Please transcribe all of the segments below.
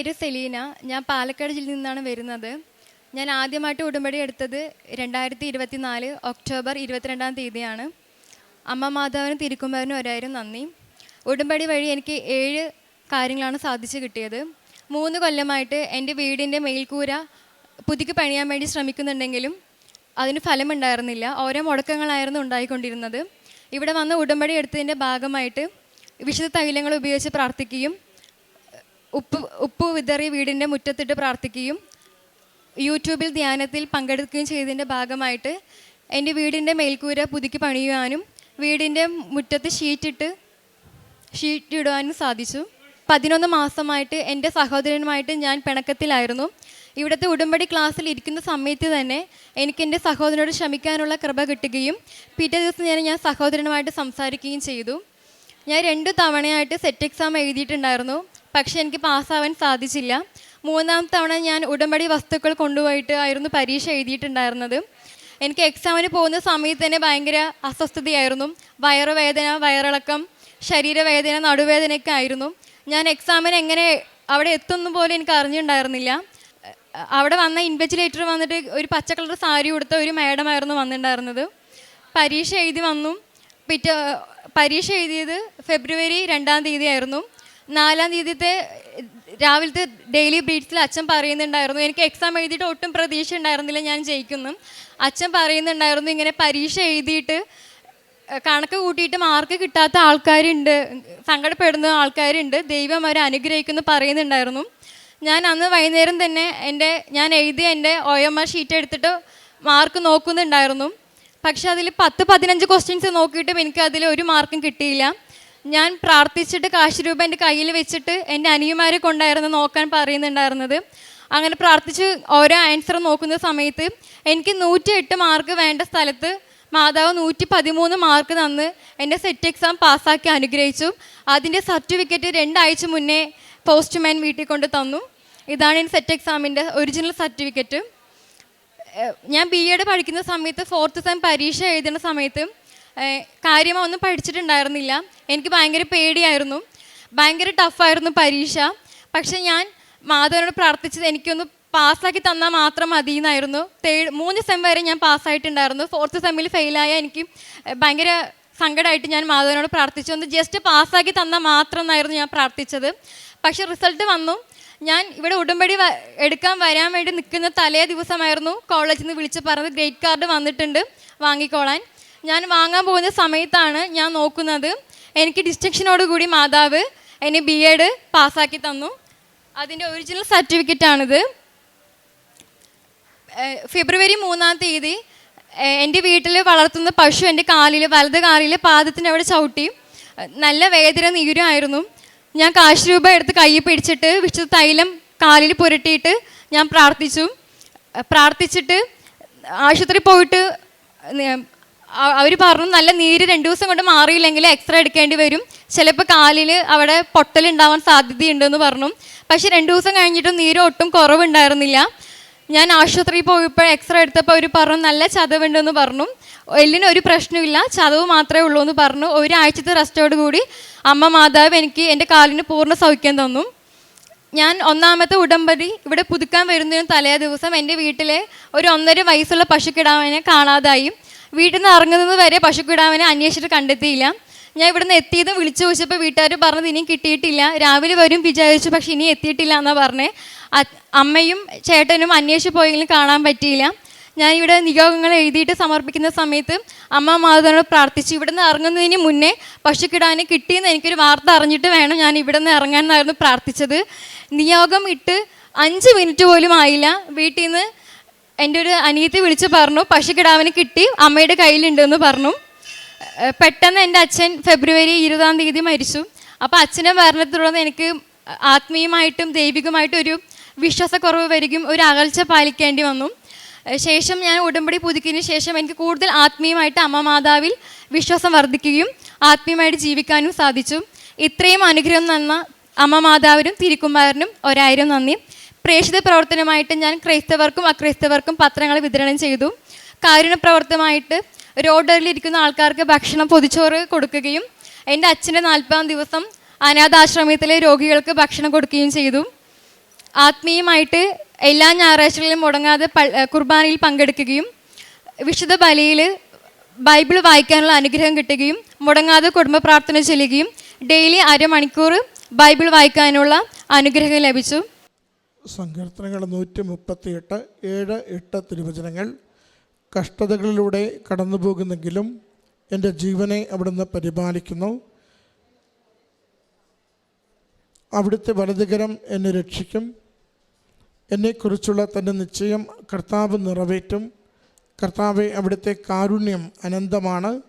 പേര് സെലീന. ഞാൻ പാലക്കാട് ജില്ലയിൽ നിന്നാണ് വരുന്നത്. ഞാൻ ആദ്യമായിട്ട് ഉടമ്പടി എടുത്തത് രണ്ടായിരത്തി ഇരുപത്തി നാല് ഒക്ടോബർ ഇരുപത്തിരണ്ടാം തീയതിയാണ്. അമ്മ മാതാവിനും തിരുക്കുമാരനും ഒരായിരം നന്ദി. ഉടമ്പടി വഴി എനിക്ക് ഏഴ് കാര്യങ്ങളാണ് സാധിച്ചു കിട്ടിയത്. മൂന്ന് കൊല്ലമായിട്ട് എന്റെ വീടിന്റെ മേൽക്കൂര പുതുക്കി പണിയാൻ വേണ്ടി ശ്രമിക്കുന്നുണ്ടെങ്കിലും അതിന് ഫലമുണ്ടായിരുന്നില്ല. ഓരോ മുടക്കങ്ങളായിരുന്നു ഉണ്ടായിക്കൊണ്ടിരുന്നത്. ഇവിടെ വന്ന് ഉടമ്പടി എടുത്തതിന്റെ ഭാഗമായിട്ട് വിശുദ്ധ തൈലങ്ങൾ ഉപയോഗിച്ച് പ്രാർത്ഥിക്കുകയും ഉപ്പ് ഉപ്പ് വിതറി വീടിന്റെ മുറ്റത്തിട്ട് പ്രാർത്ഥിക്കുകയും യൂട്യൂബിൽ ധ്യാനത്തിൽ പങ്കെടുക്കുകയും ചെയ്തതിന്റെ ഭാഗമായിട്ട് എന്റെ വീടിന്റെ മേൽക്കൂര പുതുക്കി പണിയുവാനും വീടിന്റെ മുറ്റത്ത് ഷീറ്റിട്ട് ഷീറ്റ് ഇടുവാനും സാധിച്ചു. പതിനൊന്ന് മാസമായിട്ട് എന്റെ സഹോദരനുമായിട്ട് ഞാൻ പിണക്കത്തിലായിരുന്നു. ഇവിടുത്തെ ഉടമ്പടി ക്ലാസ്സിൽ ഇരിക്കുന്ന സമയത്ത് തന്നെ എനിക്ക് എന്റെ സഹോദരനോട് ക്ഷമിക്കാനുള്ള കൃപ കിട്ടുകയും പിറ്റേ ദിവസം ഞാൻ ഞാൻ സഹോദരനുമായിട്ട് സംസാരിക്കുകയും ചെയ്തു. ഞാൻ രണ്ട് തവണയായിട്ട് സെറ്റ് എക്സാം എഴുതിയിട്ടുണ്ടായിരുന്നു. പക്ഷേ എനിക്ക് പാസ്സാവാൻ സാധിച്ചില്ല. മൂന്നാം തവണ ഞാൻ ഉടമ്പടി വസ്തുക്കൾ കൊണ്ടുപോയിട്ട് ആയിരുന്നു പരീക്ഷ എഴുതിയിട്ടുണ്ടായിരുന്നത്. എനിക്ക് എക്സാമിന് പോകുന്ന സമയത്ത് തന്നെ ഭയങ്കര അസ്വസ്ഥതയായിരുന്നു. വയറുവേദന വയറിളക്കം ശരീരവേദന നടുവേദനയൊക്കെ ആയിരുന്നു. ഞാൻ എക്സാമിന് എങ്ങനെ അവിടെ എത്തുന്ന പോലും എനിക്ക് അറിഞ്ഞിട്ടുണ്ടായിരുന്നില്ല. അവിടെ വന്ന ഇൻവെജിലേറ്റർ വന്നിട്ട് ഒരു പച്ച കളർ സാരി കൊടുത്ത ഒരു മാഡമായിരുന്നു വന്നിട്ടുണ്ടായിരുന്നത്. പരീക്ഷ എഴുതി വന്നു. പിറ്റേ പരീക്ഷ എഴുതിയത് ഫെബ്രുവരി രണ്ടാം തീയതി ആയിരുന്നു നാലാം തീയതിത്തെ രാവിലത്തെ ഡെയിലി ബ്രീഡ്സിൽ അച്ഛൻ പറയുന്നുണ്ടായിരുന്നു. എനിക്ക് എക്സാം എഴുതിയിട്ട് ഒട്ടും പ്രതീക്ഷ ഉണ്ടായിരുന്നില്ല ഞാൻ ജയിക്കുന്നു. അച്ഛൻ പറയുന്നുണ്ടായിരുന്നു ഇങ്ങനെ പരീക്ഷ എഴുതിയിട്ട് കണക്ക് കൂട്ടിയിട്ട് മാർക്ക് കിട്ടാത്ത ആൾക്കാരുണ്ട് സങ്കടപ്പെടുന്ന ആൾക്കാരുണ്ട് ദൈവം അവരെ അനുഗ്രഹിക്കുന്നു പറയുന്നുണ്ടായിരുന്നു. ഞാൻ അന്ന് വൈകുന്നേരം തന്നെ എന്റെ ഞാൻ എഴുതിയ എന്റെ ഒ എം ആർ ഷീറ്റ് എടുത്തിട്ട് മാർക്ക് നോക്കുന്നുണ്ടായിരുന്നു. പക്ഷെ അതിൽ പത്ത് പതിനഞ്ച് ക്വസ്റ്റ്യൻസ് നോക്കിയിട്ടും എനിക്ക് അതിൽ ഒരു മാർക്കും കിട്ടിയില്ല. ഞാൻ പ്രാർത്ഥിച്ചിട്ട് കാശ് രൂപ എന്റെ കയ്യിൽ വെച്ചിട്ട് എന്റെ അനിയന്മാരെ കൊണ്ടായിരുന്നു നോക്കാൻ പറയുന്നുണ്ടായിരുന്നത്. അങ്ങനെ പ്രാർത്ഥിച്ച് ഓരോ ആൻസർ നോക്കുന്ന സമയത്ത് എനിക്ക് നൂറ്റി എട്ട് മാർക്ക് വേണ്ട സ്ഥലത്ത് മാതാവ് നൂറ്റി പതിമൂന്ന് മാർക്ക് തന്ന് എന്റെ സെറ്റ് എക്സാം പാസ്സാക്കി അനുഗ്രഹിച്ചു. അതിന്റെ സർട്ടിഫിക്കറ്റ് രണ്ടാഴ്ച മുന്നേ പോസ്റ്റ്മാൻ വീട്ടിൽ കൊണ്ട് തന്നു. ഇതാണ് എന്റെ സെറ്റ് എക്സാമിന്റെ ഒറിജിനൽ സർട്ടിഫിക്കറ്റ് ഞാൻ ബി എഡ് പഠിക്കുന്ന സമയത്ത് ഫോർത്ത് സെം പരീക്ഷ എഴുതുന്ന സമയത്ത് ഏഹ് കാര്യമൊന്നും പഠിച്ചിട്ടുണ്ടായിരുന്നില്ല. എനിക്ക് ഭയങ്കര പേടിയായിരുന്നു. ഭയങ്കര ടഫായിരുന്നു പരീക്ഷ. പക്ഷെ ഞാൻ മാധവനോട് പ്രാർത്ഥിച്ചത് എനിക്കൊന്ന് പാസ്സാക്കി തന്നാൽ മാത്രം മതി എന്നായിരുന്നു തേർഡ് മൂന്ന് സെം വരെ ഞാൻ പാസ്സായിട്ടുണ്ടായിരുന്നു. ഫോർത്ത് സെമ്മിൽ ഫെയിലായ എനിക്ക് ഭയങ്കര സങ്കടമായിട്ട് ഞാൻ മാധവനോട് പ്രാർത്ഥിച്ചു. ഒന്ന് ജസ്റ്റ് പാസ്സാക്കി തന്നാൽ മാത്രം എന്നായിരുന്നു ഞാൻ പ്രാർത്ഥിച്ചത്. പക്ഷെ റിസൾട്ട് വന്നു. ഞാൻ ഇവിടെ ഉടമ്പടി എടുക്കാൻ വരാൻ വേണ്ടി നിൽക്കുന്ന തലേ ദിവസമായിരുന്നു കോളേജിൽ നിന്ന് വിളിച്ച് പറഞ്ഞത് ഗ്രേറ്റ് കാർഡ് വന്നിട്ടുണ്ട് വാങ്ങിക്കോളാൻ. ഞാൻ വാങ്ങാൻ പോകുന്ന സമയത്താണ് ഞാൻ നോക്കുന്നത്. എനിക്ക് ഡിസ്റ്റിങ്ഷനോട് കൂടി മാതാവ് എന്നെ ബി എഡ് പാസ്സാക്കി തന്നു. അതിന്റെ ഒറിജിനൽ സർട്ടിഫിക്കറ്റ് ആണിത്. ഏഹ് ഫെബ്രുവരി മൂന്നാം തീയതി എന്റെ വീട്ടിൽ വളർത്തുന്ന പശു എന്റെ കാലിൽ വലത് കാലിൽ പാദത്തിന്റെ അവിടെ ചവിട്ടി. നല്ല വേദന നീരുമായിരുന്നു. ഞാൻ കാശ് രൂപ എടുത്ത് കയ്യിൽ പിടിച്ചിട്ട് വിശുദ്ധ തൈലം കാലിൽ പുരട്ടിയിട്ട് ഞാൻ പ്രാർത്ഥിച്ചു. പ്രാർത്ഥിച്ചിട്ട് ആശുപത്രി പോയിട്ട് അവർ പറഞ്ഞു നല്ല നീര് രണ്ട് ദിവസം കൊണ്ട് മാറിയില്ലെങ്കിൽ എക്സ്റേ എടുക്കേണ്ടി വരും. ചിലപ്പോൾ കാലിൽ അവിടെ പൊട്ടലുണ്ടാവാൻ സാധ്യതയുണ്ടെന്ന് പറഞ്ഞു. പക്ഷെ രണ്ട് ദിവസം കഴിഞ്ഞിട്ടും നീര് ഒട്ടും കുറവുണ്ടായിരുന്നില്ല. ഞാൻ ആശുപത്രിയിൽ പോയപ്പോൾ എക്സ്റേ എടുത്തപ്പോൾ അവർ പറഞ്ഞു നല്ല ചതവുണ്ടെന്ന് പറഞ്ഞു. എല്ലിന് ഒരു പ്രശ്നമില്ല ചതവ് മാത്രമേ ഉള്ളൂ എന്ന് പറഞ്ഞു. ഒരാഴ്ചത്തെ റെസ്റ്റോട് കൂടി അമ്മ മാതാവ് എനിക്ക് എന്റെ കാലിന് പൂർണ സൗഖ്യം തന്നു. ഞാൻ ഒന്നാമത്തെ ഉടമ്പടി ഇവിടെ പുതുക്കാൻ വരുന്നതിന് തലേ ദിവസം എന്റെ വീട്ടിലെ ഒരു ഒന്നര വയസ്സുള്ള പശുക്കിടാവിനെ കാണാതായി. വീട്ടിൽ നിന്ന് ഇറങ്ങുന്നത് വരെ പശുക്കിടാവിനെ അന്വേഷിച്ചിട്ട് കണ്ടെത്തിയില്ല. ഞാൻ ഇവിടുന്ന് എത്തിയതും വിളിച്ചു ചോദിച്ചപ്പോൾ വീട്ടുകാർ പറഞ്ഞത് ഇനിയും കിട്ടിയിട്ടില്ല. രാവിലെ വരും വിചാരിച്ചു പക്ഷെ ഇനി എത്തിയിട്ടില്ല എന്നാ പറഞ്ഞേ. അമ്മയും ചേട്ടനും അന്വേഷിച്ച് പോയെങ്കിലും കാണാൻ പറ്റിയില്ല. ഞാൻ ഇവിടെ നിയോഗങ്ങൾ എഴുതിയിട്ട് സമർപ്പിക്കുന്ന സമയത്ത് അമ്മ മാതാവിനോട് പ്രാർത്ഥിച്ചു ഇവിടുന്ന് ഇറങ്ങുന്നതിന് മുന്നേ പശുക്കിടാനെ കിട്ടിയെന്ന് എനിക്കൊരു വാർത്ത അറിഞ്ഞിട്ട് വേണം ഞാൻ ഇവിടുന്ന് ഇറങ്ങാൻ എന്നായിരുന്നു പ്രാർത്ഥിച്ചത്. നിയോഗം ഇട്ട് അഞ്ച് മിനിറ്റ് പോലും ആയില്ല. വീട്ടിൽ നിന്ന് എന്റെ ഒരു അനിയത്തി വിളിച്ച് പറഞ്ഞു പശുക്കിടാവിന് കിട്ടി അമ്മയുടെ കയ്യിലുണ്ടെന്ന് പറഞ്ഞു. പെട്ടെന്ന് എന്റെ അച്ഛൻ ഫെബ്രുവരി ഇരുപതാം തീയതി മരിച്ചു. അപ്പോൾ അച്ഛനെ മരണത്തെ എനിക്ക് ആത്മീയമായിട്ടും ദൈവികമായിട്ടും ഒരു വിശ്വാസക്കുറവ് വരികയും ഒരു അകൽച്ച പാലിക്കേണ്ടി വന്നു. ശേഷം ഞാൻ ഉടമ്പടി പുതുക്കിയതിന് ശേഷം എനിക്ക് കൂടുതൽ ആത്മീയമായിട്ട് അമ്മ മാതാവിൽ വിശ്വാസം വർദ്ധിക്കുകയും ആത്മീയമായിട്ട് ജീവിക്കാനും സാധിച്ചു. ഇത്രയും അനുഗ്രഹം തന്ന അമ്മ മാതാവിനും തിരുക്കുമാരനും ഒരായിരം നന്ദി. പ്രേക്ഷിത പ്രവർത്തനമായിട്ട് ഞാൻ ക്രൈസ്തവർക്കും അക്രൈസ്തവർക്കും പത്രങ്ങൾ വിതരണം ചെയ്തു. കാരുണ പ്രവർത്തനമായിട്ട് റോഡരിലിരിക്കുന്ന ആൾക്കാർക്ക് ഭക്ഷണം പൊതിച്ചോറ് കൊടുക്കുകയും എന്റെ അച്ഛന്റെ നാൽപ്പതാം ദിവസം അനാഥാശ്രമത്തിലെ രോഗികൾക്ക് ഭക്ഷണം കൊടുക്കുകയും ചെയ്തു. ആത്മീയമായിട്ട് എല്ലാ ഞായറാഴ്ചകളിലും മുടങ്ങാതെ കുർബാനയിൽ പങ്കെടുക്കുകയും വിശുദ്ധ ബലിയിൽ ബൈബിൾ വായിക്കാനുള്ള അനുഗ്രഹം കിട്ടുകയും മുടങ്ങാതെ കുടുംബ പ്രാർത്ഥന ചെല്ലുകയും ഡെയിലി അരമണിക്കൂർ ബൈബിൾ വായിക്കാനുള്ള അനുഗ്രഹം ലഭിച്ചു. സങ്കീർത്തനങ്ങൾ നൂറ്റി മുപ്പത്തിയെട്ട് ഏഴ് എട്ട് തിരുവചനങ്ങൾ. കഷ്ടതകളിലൂടെ കടന്നു പോകുന്നെങ്കിലും എന്റെ ജീവനെ അവിടുന്ന് പരിപാലിക്കുന്നു. അവിടുത്തെ വലതുകരം എന്നെ രക്ഷിക്കും. എന്നെക്കുറിച്ചുള്ള തന്റെ നിശ്ചയം കർത്താവ് നിറവേറ്റും. കർത്താവെ അവിടുത്തെ കാരുണ്യം അനന്തമാണ്.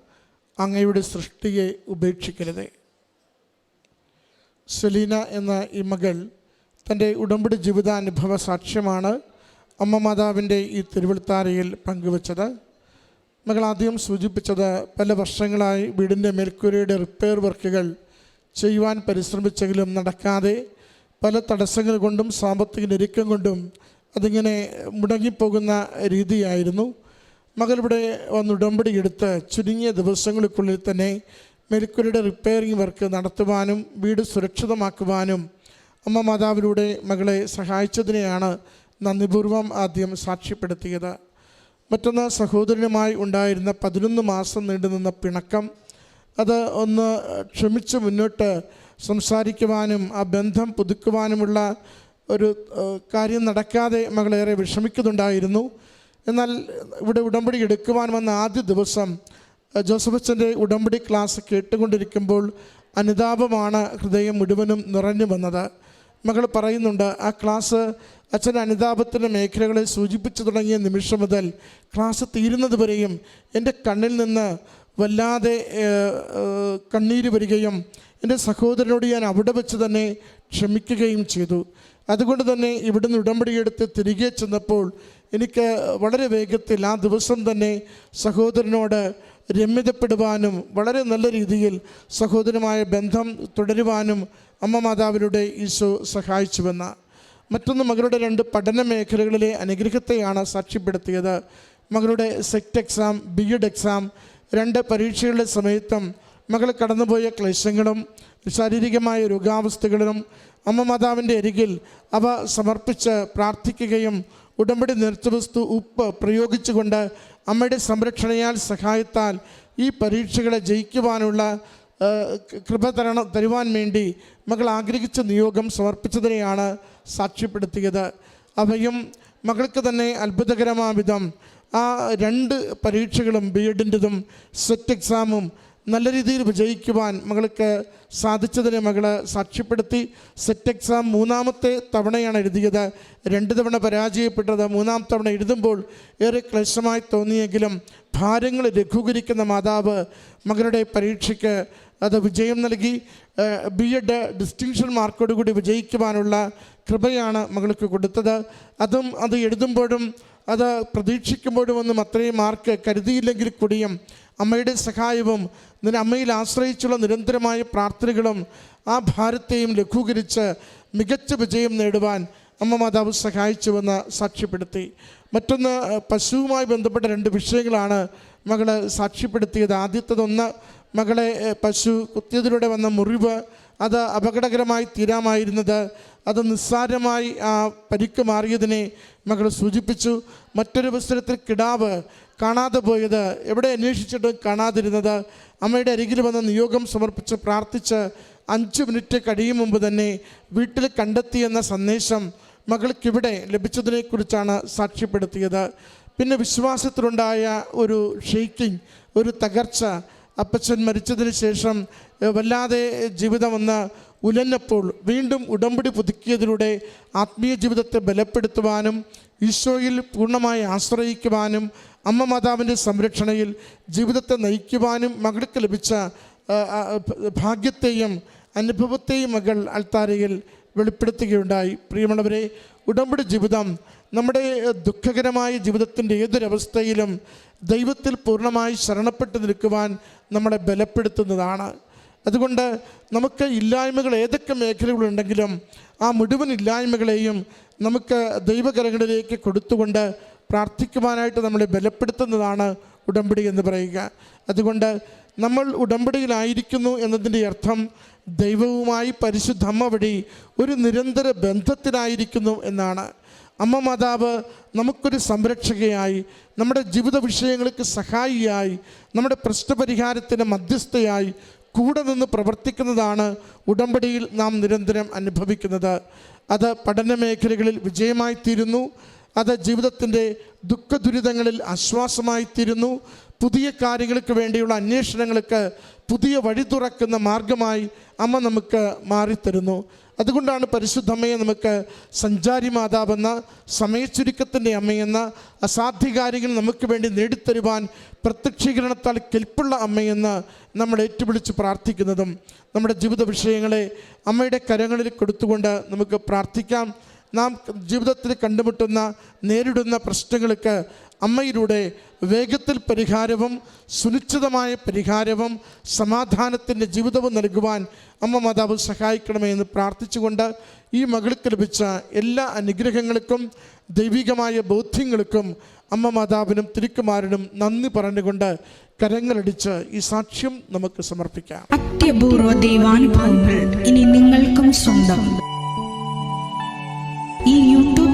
അങ്ങയുടെ സൃഷ്ടിയെ ഉപേക്ഷിക്കരുതേ. സെലീന എന്ന ഈ മകൾ തന്റെ ഉടമ്പടി ജീവിതാനുഭവ സാക്ഷ്യമാണ് അമ്മ മാതാവിന്റെ ഈ തിരുവഴുത്താരയിൽ പങ്കുവച്ചത്. മകൾ ആദ്യം സൂചിപ്പിച്ചത് പല വർഷങ്ങളായി വീടിന്റെ മേൽക്കൂരയുടെ റിപ്പയർ വർക്കുകൾ ചെയ്യുവാൻ പരിശ്രമിച്ചെങ്കിലും നടക്കാതെ പല തടസ്സങ്ങൾ കൊണ്ടും സാമ്പത്തിക ഞെരുക്കം കൊണ്ടും അതിങ്ങനെ മുടങ്ങിപ്പോകുന്ന രീതിയായിരുന്നു. മകളിവിടെ വന്ന് ഉടമ്പടി എടുത്ത് ചുരുങ്ങിയ ദിവസങ്ങൾക്കുള്ളിൽ തന്നെ മേൽക്കൂരയുടെ റിപ്പയറിംഗ് വർക്ക് നടത്തുവാനും വീട് സുരക്ഷിതമാക്കുവാനും അമ്മ മാതാവിലൂടെ മകളെ സഹായിച്ചതിനെയാണ് നന്ദിപൂർവം ആദ്യം സാക്ഷ്യപ്പെടുത്തിയത്. മറ്റൊന്ന് സഹോദരനുമായി ഉണ്ടായിരുന്ന പതിനൊന്ന് മാസം നീണ്ടുനിന്ന പിണക്കം. അത് ഒന്ന് ക്ഷമിച്ച് മുന്നോട്ട് സംസാരിക്കുവാനും ആ ബന്ധം പുതുക്കുവാനുമുള്ള ഒരു കാര്യം നടക്കാതെ മകളേറെ വിഷമിക്കുന്നുണ്ടായിരുന്നു. എന്നാൽ ഇവിടെ ഉടമ്പടി എടുക്കുവാൻ വന്ന ആദ്യ ദിവസം ജോസഫ് അച്ഛന്റെ ഉടമ്പടി ക്ലാസ് കേട്ടുകൊണ്ടിരിക്കുമ്പോൾ അനുതാപമാണ് ഹൃദയം മുഴുവനും നിറഞ്ഞു വന്നത്. മകൾ പറയുന്നുണ്ട് ആ ക്ലാസ് അച്ഛൻ അനുതാപത്തിന്റെ മേഖലകളെ സൂചിപ്പിച്ചു തുടങ്ങിയ നിമിഷം മുതൽ ക്ലാസ് തീരുന്നത് വരെയും എന്റെ കണ്ണിൽ നിന്ന് വല്ലാതെ കണ്ണീര് വരികയും എന്റെ സഹോദരനോട് ഞാൻ അവിടെ വെച്ച് തന്നെ ക്ഷമിക്കുകയും ചെയ്തു. അതുകൊണ്ട് തന്നെ ഇവിടുന്ന് ഉടമ്പടിയെടുത്ത് തിരികെ ചെന്നപ്പോൾ എനിക്ക് വളരെ വേഗത്തിൽ ആ ദിവസം തന്നെ സഹോദരനോട് രമ്യതപ്പെടുവാനും വളരെ നല്ല രീതിയിൽ സഹോദരമായ ബന്ധം തുടരുവാനും അമ്മ മാതാവിലൂടെ ഈശോ സഹായിച്ചുവെന്ന മറ്റൊന്ന് മകളുടെ രണ്ട് പഠന മേഖലകളിലെ അനുഗ്രഹത്തെയാണ് സാക്ഷ്യപ്പെടുത്തിയത്. മകളുടെ set exam B Ed exam രണ്ട് പരീക്ഷകളുടെ സമയത്തും മകൾ കടന്നുപോയ ക്ലേശങ്ങളും ശാരീരികമായ രോഗാവസ്ഥകളിലും അമ്മ മാതാവിന്റെ അരികിൽ അവ സമർപ്പിച്ച് പ്രാർത്ഥിക്കുകയും ഉടമ്പടി നിർത്തവസ്തു ഉപ്പ് പ്രയോഗിച്ചുകൊണ്ട് അമ്മയുടെ സംരക്ഷണയാൽ സഹായത്താൽ ഈ പരീക്ഷകളെ ജയിക്കുവാനുള്ള കൃപ തരണം തരുവാൻ വേണ്ടി മകൾ ആഗ്രഹിച്ച നിയോഗം സമർപ്പിച്ചതിനെയാണ് സാക്ഷ്യപ്പെടുത്തിയത്. അവയും മകൾക്ക് തന്നെ അത്ഭുതകരമായ വിധം ആ രണ്ട് പരീക്ഷകളും ബി എഡിന്റെതും സെറ്റ് എക്സാമും നല്ല രീതിയിൽ വിജയിക്കുവാൻ മകൾക്ക് സാധിച്ചതിനെ മകൾ സാക്ഷ്യപ്പെടുത്തി സെറ്റ് എക്സാം മൂന്നാമത്തെ തവണയാണ് എഴുതിയത്. രണ്ട് തവണ പരാജയപ്പെട്ടത്. മൂന്നാം തവണ എഴുതുമ്പോൾ ഏറെ ക്ലേശമായി തോന്നിയെങ്കിലും ഭാരങ്ങൾ ലഘൂകരിക്കുന്ന മാതാവ് മകളുടെ പരീക്ഷയ്ക്ക് അത് വിജയം നൽകി. ബി എഡ് ഡിസ്റ്റിങ്ഷൻ മാർക്കോടുകൂടി വിജയിക്കുവാനുള്ള കൃപയാണ് മകൾക്ക് കൊടുത്തത്. അതും അത് എഴുതുമ്പോഴും അത് പ്രതീക്ഷിക്കുമ്പോഴും ഒന്നും അത്രയും മാർക്ക് കരുതിയില്ലെങ്കിൽ കൂടിയും അമ്മയുടെ സഹായവും നിന്നെ അമ്മയിൽ ആശ്രയിച്ചുള്ള നിരന്തരമായ പ്രാർത്ഥനകളും ആ ഭാരത്തെയും ലഘൂകരിച്ച് മികച്ച വിജയം നേടുവാൻ അമ്മ മാതാവ് സഹായിച്ചുവെന്ന് സാക്ഷ്യപ്പെടുത്തി. മറ്റൊന്ന് പശുവുമായി ബന്ധപ്പെട്ട രണ്ട് വിഷയങ്ങളാണ് മകൾ സാക്ഷ്യപ്പെടുത്തിയത്. ആദ്യത്തതൊന്ന് മകളെ പശു കുത്തിയതിലൂടെ വന്ന മുറിവ് അത് അപകടകരമായി തീരാമായിരുന്നത് അത് നിസ്സാരമായി ആ പരിക്ക് മാറിയതിനെ മകൾ സൂചിപ്പിച്ചു. മറ്റൊരു വസ്ത്രത്തിൽ കിടാവ് കാണാതെ പോയത്. എവിടെ അന്വേഷിച്ചിട്ടും കാണാതിരുന്നത്. അമ്മയുടെ അരികിൽ വന്ന നിയോഗം സമർപ്പിച്ച് പ്രാർത്ഥിച്ച് അഞ്ച് മിനിറ്റ് കഴിയും മുമ്പ് തന്നെ വീട്ടിൽ കണ്ടെത്തിയെന്ന സന്ദേശം മകൾക്കിവിടെ ലഭിച്ചതിനെക്കുറിച്ചാണ് സാക്ഷ്യപ്പെടുത്തിയത്. പിന്നെ വിശ്വാസത്തിലുണ്ടായ ഒരു ഷെയ്ക്കിംഗ് ഒരു തകർച്ച അപ്പച്ചൻ മരിച്ചതിന് ശേഷം വല്ലാതെ ജീവിതം ഒന്ന് ഉലഞ്ഞപ്പോൾ വീണ്ടും ഉടമ്പടി പുതുക്കിയതിലൂടെ ആത്മീയ ജീവിതത്തെ ബലപ്പെടുത്തുവാനും ഈശോയിൽ പൂർണമായി ആശ്രയിക്കുവാനും അമ്മ മാതാവിന്റെ സംരക്ഷണയിൽ ജീവിതത്തെ നയിക്കുവാനും മകൾക്ക് ലഭിച്ച ഭാഗ്യത്തെയും അനുഭവത്തെയും മകൾ അൾത്താരയിൽ വെളിപ്പെടുത്തുകയുണ്ടായി. പ്രിയമുള്ളവരെ ഉടമ്പടി ജീവിതം നമ്മുടെ ദുഃഖകരമായ ജീവിതത്തിന്റെ ഏതൊരവസ്ഥയിലും ദൈവത്തിൽ പൂർണമായി ശരണപ്പെട്ട് നിൽക്കുവാൻ നമ്മളെ ബലപ്പെടുത്തുന്നതാണ്. അതുകൊണ്ട് നമുക്ക് ഇല്ലായ്മകൾ ഏതൊക്കെ മേഖലകളുണ്ടെങ്കിലും ആ മുഴുവൻ ഇല്ലായ്മകളെയും നമുക്ക് ദൈവകരങ്ങളിലേക്ക് കൊടുത്തുകൊണ്ട് പ്രാർത്ഥിക്കുവാനായിട്ട് നമ്മളെ ബലപ്പെടുത്തുന്നതാണ് ഉടമ്പടി എന്ന് പറയുക. അതുകൊണ്ട് നമ്മൾ ഉടമ്പടിയിലായിരിക്കുന്നു എന്നതിന്റെ അർത്ഥം ദൈവവുമായി പരിശുദ്ധമ്മ വഴി ഒരു നിരന്തര ബന്ധത്തിലായിരിക്കുന്നു എന്നാണ്. അമ്മ മാതാവ് നമുക്കൊരു സംരക്ഷകയായി നമ്മുടെ ജീവിത വിഷയങ്ങൾക്ക് സഹായിയായി നമ്മുടെ പ്രശ്നപരിഹാരത്തിന് മധ്യസ്ഥയായി കൂടെ നിന്ന് പ്രവർത്തിക്കുന്നതാണ് ഉടമ്പടിയിൽ നാം നിരന്തരം അനുഭവിക്കുന്നത്. അത് പഠന മേഖലകളിൽ വിജയമായി തീരുന്നു അത് ജീവിതത്തിന്റെ ദുഃഖദുരിതങ്ങളിൽ ആശ്വാസമായി തീരുന്നു പുതിയ കാര്യങ്ങൾക്ക് വേണ്ടിയുള്ള അന്വേഷണങ്ങൾക്ക് പുതിയ വഴി തുറക്കുന്ന മാർഗമായി അമ്മ നമുക്ക് മാറിത്തരുന്നു. അതുകൊണ്ടാണ് പരിശുദ്ധമ്മയെ നമുക്ക് സഞ്ചാരി മാതാവെന്ന സമയച്ചുരുക്കത്തിന്റെ അമ്മയെന്ന അസാധ്യകാര്യങ്ങൾ നമുക്ക് വേണ്ടി നേടിത്തരുവാൻ പ്രത്യക്ഷീകരണത്താൽ കെൽപ്പുള്ള അമ്മയെന്ന് നമ്മൾ ഏറ്റുപിടിച്ച് പ്രാർത്ഥിക്കുന്നതും നമ്മുടെ ജീവിത വിഷയങ്ങളെ അമ്മയുടെ കരങ്ങളിൽ കൊടുത്തുകൊണ്ട് നമുക്ക് പ്രാർത്ഥിക്കാം. നാം ജീവിതത്തിൽ കണ്ടുമുട്ടുന്ന നേരിടുന്ന പ്രശ്നങ്ങൾക്ക് അമ്മയിലൂടെ വേഗത്തിൽ പരിഹാരവും സുനിശ്ചിതമായ പരിഹാരവും സമാധാനത്തിന്റെ ജീവിതവും നൽകുവാൻ അമ്മ മാതാവ് സഹായിക്കണമേ എന്ന് പ്രാർത്ഥിച്ചുകൊണ്ട് ഈ മകൾക്ക് ലഭിച്ച എല്ലാ അനുഗ്രഹങ്ങൾക്കും ദൈവികമായ ബോധ്യങ്ങൾക്കും അമ്മ മാതാവിനും തിരുക്കുമാരനും നന്ദി പറഞ്ഞുകൊണ്ട് കരങ്ങളടിച്ച് ഈ സാക്ഷ്യം നമുക്ക് സമർപ്പിക്കാം. അത്യപൂർവ ദൈവാനുഭവങ്ങൾ ഇനി നിങ്ങൾക്കും സ്വന്തം.